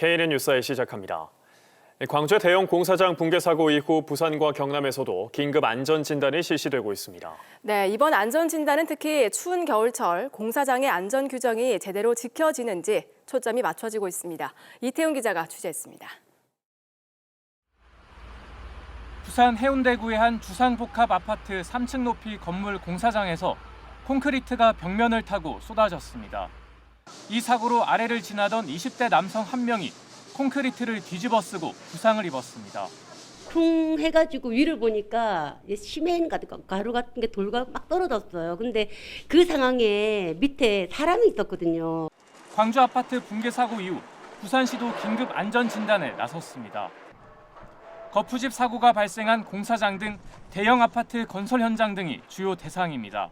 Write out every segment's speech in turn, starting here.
KNN 뉴스에 시작합니다. 광주 대형 공사장 붕괴 사고 이후 부산과 경남에서도 긴급 안전 진단이 실시되고 있습니다. 네, 이번 안전 진단은 특히 추운 겨울철 공사장의 안전 규정이 제대로 지켜지는지 초점이 맞춰지고 있습니다. 이태훈 기자가 취재했습니다. 부산 해운대구의 한 주상복합 아파트 3층 높이 건물 공사장에서 콘크리트가 벽면을 타고 쏟아졌습니다. 이 사고로 아래를 지나던 20대 남성 한 명이 콘크리트를 뒤집어 쓰고 부상을 입었습니다. 쿵 해가지고 위를 보니까 시멘 같은 거, 가루 같은 게 돌가 막 떨어졌어요. 근데 그 상황에 밑에 사람이 있었거든요. 광주 아파트 붕괴 사고 이후 부산시도 긴급 안전 진단에 나섰습니다. 거푸집 사고가 발생한 공사장 등 대형 아파트 건설 현장 등이 주요 대상입니다.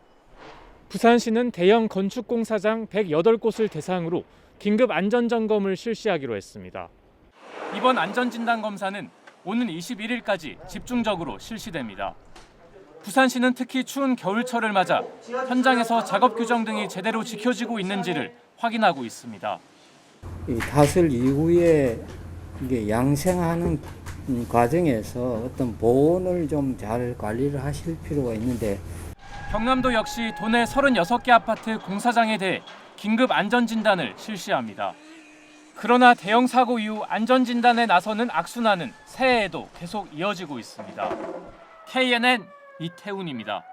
부산시는 대형 건축 공사장 108곳을 대상으로 긴급 안전 점검을 실시하기로 했습니다. 이번 안전 진단 검사는 오는 21일까지 집중적으로 실시됩니다. 부산시는 특히 추운 겨울철을 맞아 현장에서 작업 규정 등이 제대로 지켜지고 있는지를 확인하고 있습니다. 이 다슬 이후에 이게 양생하는 음, 과정에서 어떤 보온을 좀 잘 관리를 하실 필요가 있는데 경남도 역시 도내 36개 아파트 공사장에 대해 긴급 안전 진단을 실시합니다. 그러나 대형 사고 이후 안전 진단에 나서는 악순환은 새해에도 계속 이어지고 있습니다. KNN 이태훈입니다.